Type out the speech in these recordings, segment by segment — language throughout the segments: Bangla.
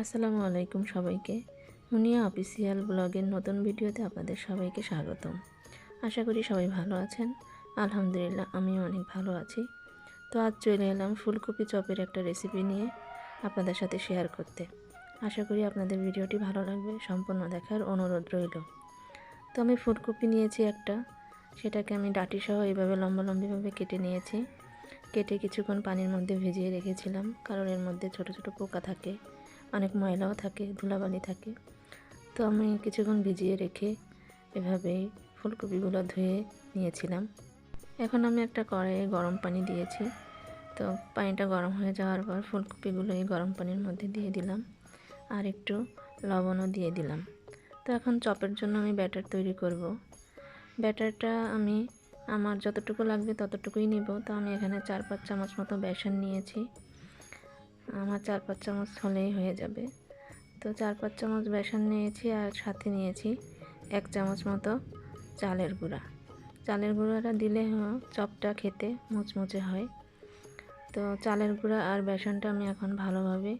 আসসালামু আলাইকুম সবাইকে। মুনিয়া অফিসিয়াল ব্লগের নতুন ভিডিওতে আপনাদের সবাইকে স্বাগতম। আশা করি সবাই ভালো আছেন। আলহামদুলিল্লাহ, আমিও অনেক ভালো আছি। তো আজ চলে এলাম ফুলকপি চপের একটা রেসিপি নিয়ে আপনাদের সাথে শেয়ার করতে। আশা করি আপনাদের ভিডিওটি ভালো লাগবে, সম্পূর্ণ দেখার অনুরোধ রইল। তো আমি ফুলকপি নিয়েছি একটা। সেটাকে আমি ডাটি সহ এইভাবে লম্বা লম্বিভাবে কেটে নিয়েছি। কেটে কিছুক্ষণ পানির মধ্যে ভিজিয়ে রেখেছিলাম, কারণ এর মধ্যে ছোট ছোট পোকা থাকে। অনেক ময়লাও থাকে, ধুলাবালি থাকে। তো আমি কিছুক্ষণ ভিজিয়ে রেখে এভাবেই ফুলকপিগুলো ধুয়ে নিয়েছিলাম। এখন আমি একটা কড়াইয়ে গরম পানি দিয়েছি। তো পানিটা গরম হয়ে যাওয়ার পর ফুলকপিগুলো এই গরম পানির মধ্যে দিয়ে দিলাম আর একটু লবণও দিয়ে দিলাম। তো এখন চপের জন্য আমি ব্যাটার তৈরি করব। ব্যাটারটা আমি আমার যতটুকু লাগবে ততটুকুই নেব। তো আমি এখানে চার পাঁচ চামচ মতো বেসন নিয়েছি। আমার চার পাঁচ চামচ হলেই হয়ে যাবে। তো চার পাঁচ চামচ বেসন নিয়েছি আর সাথে নিয়েছি এক চামচ মতো চালের গুঁড়া। চালের গুঁড়াটা দিলে চপটা খেতে মুচমুচে হয়। তো চালের গুঁড়া আর বেসনটা আমি এখন ভালোভাবে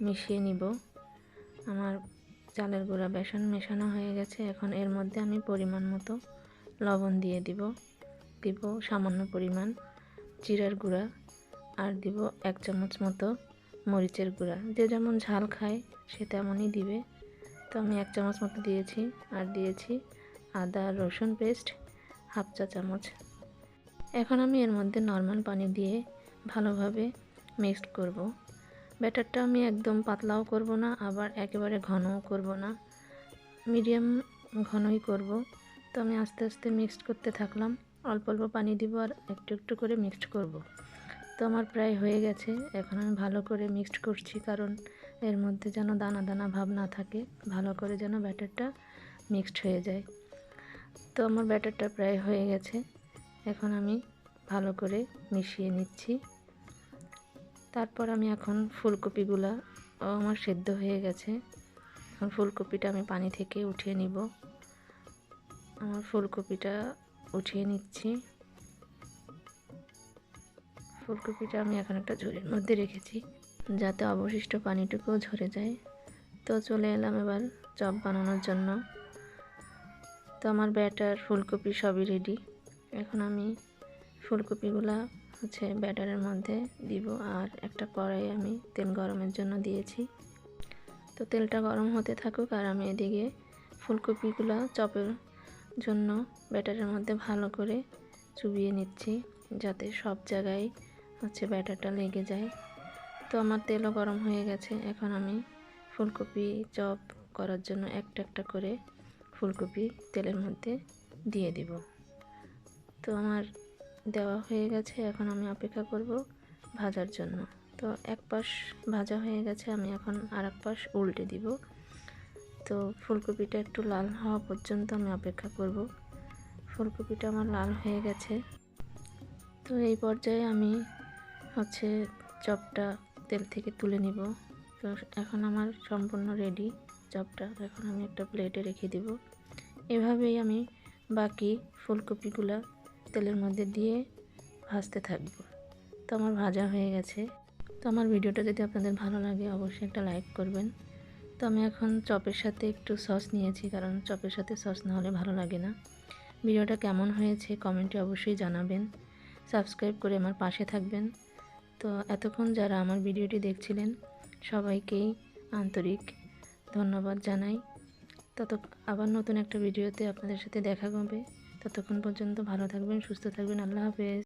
মিশিয়ে নিব। আমার চালের গুঁড়া বেসন মেশানো হয়ে গেছে। এখন এর মধ্যে আমি পরিমাণ মতো লবণ দিয়ে দিব। দিব সামান্য পরিমাণ জিরার গুঁড়া আর দিব এক চামচ মতো মরিচের গুঁড়া। যে যেমন ঝাল খায়, সে তেমনই দিবে। তো আমি এক চামচ মতো দিয়েছি, আর দিয়েছি আদা, রসুন পেস্ট, হাফ চা চামচ। এখন আমি এর মধ্যে নর্মাল পানি দিয়ে ভালোভাবে মিক্সড করব। ব্যাটারটা আমি একদম পাতলাও করব না, আবার একেবারে ঘনও করব না। মিডিয়াম ঘনই করব। তো আমি আস্তে আস্তে মিক্সড করতে থাকলাম। অল্প অল্প পানি দিব আর একটু একটু করে মিক্সড করব। তো আমার প্রায় হয়ে গেছে। এখন আমি ভালো করে মিক্সড করছি কারণ এর মধ্যে যেন দানা দানা ভাব না থাকে। ভালো করে যেন ব্যাটারটা মিক্সড হয়ে যায়। তো আমার ব্যাটারটা প্রায় হয়ে গেছে। এখন আমি ভালো করে মিশিয়ে নিচ্ছি। তারপর আমি এখন ফুলকপিগুলা আমার সেদ্ধ হয়ে গেছে। এখন ফুলকপিটা আমি পানি থেকে উঠিয়ে নিব। আমার ফুলকপিটা উঠিয়ে নিচ্ছি। ফুলকপিটা আমি এখন একটা ঝুড়ির মধ্যে রেখেছি, যাতে অবশিষ্ট পানিটুকুও ঝরে যায়। তো চলে এলাম এবার চপ বানানোর জন্য। তো আমার ব্যাটার ফুলকপি সবই রেডি এখন আমি ফুলকপিগুলা হচ্ছে ব্যাটারের মধ্যে দিব আর একটা কড়াই আমি তেল গরমের জন্য দিয়েছি। তো তেলটা গরম হতে থাকুক আর আমি এদিকে ফুলকপিগুলো চপের জন্য ব্যাটারের মধ্যে ভালো করে চুবিয়ে নিচ্ছি, যাতে সব জায়গায় হচ্ছে ব্যাটারটা লেগে যায়। তো আমার তেলও গরম হয়ে গেছে। এখন আমি ফুলকপি চপ করার জন্য একটা একটা করে ফুলকপি তেলের মধ্যে দিয়ে দিব। তো আমার দেওয়া হয়ে গেছে। এখন আমি অপেক্ষা করব ভাজার জন্য। তো এক পাশ ভাজা হয়ে গেছে। আমি এখন আর এক পাশ উল্টে দিব। তো ফুলকপিটা একটু লাল হওয়া পর্যন্ত আমি অপেক্ষা করব। ফুলকপিটা আমার লাল হয়ে গেছে। তো এই পর্যায়ে আমি হচ্ছে চপটা তেল থেকে তুলে নিব। তো এখন আমার সম্পূর্ণ রেডি চপটা। এখন আমি একটা প্লেটে রেখে দিব। এভাবেই আমি বাকি ফুলকপিগুলো তেলের মধ্যে দিয়ে ভাজতে থাকব। তো আমার ভাজা হয়ে গেছে। তো আমার ভিডিওটা যদি আপনাদের ভালো লাগে, অবশ্যই একটা লাইক করবেন। তো আমি এখন চপের সাথে একটু সস নিয়েছি, কারণ চপের সাথে সস না হলে ভালো লাগে না। ভিডিওটা কেমন হয়েছে কমেন্টে অবশ্যই জানাবেন। সাবস্ক্রাইব করে আমার পাশে থাকবেন। তো এতক্ষণ যারা আমার ভিডিওটি দেখছিলেন, সবাইকেই আন্তরিক ধন্যবাদ জানাই। তত আবার নতুন একটা ভিডিওতে আপনাদের সাথে দেখা হবে। ততক্ষণ পর্যন্ত ভালো থাকবেন, সুস্থ থাকবেন। আল্লাহ হাফেজ।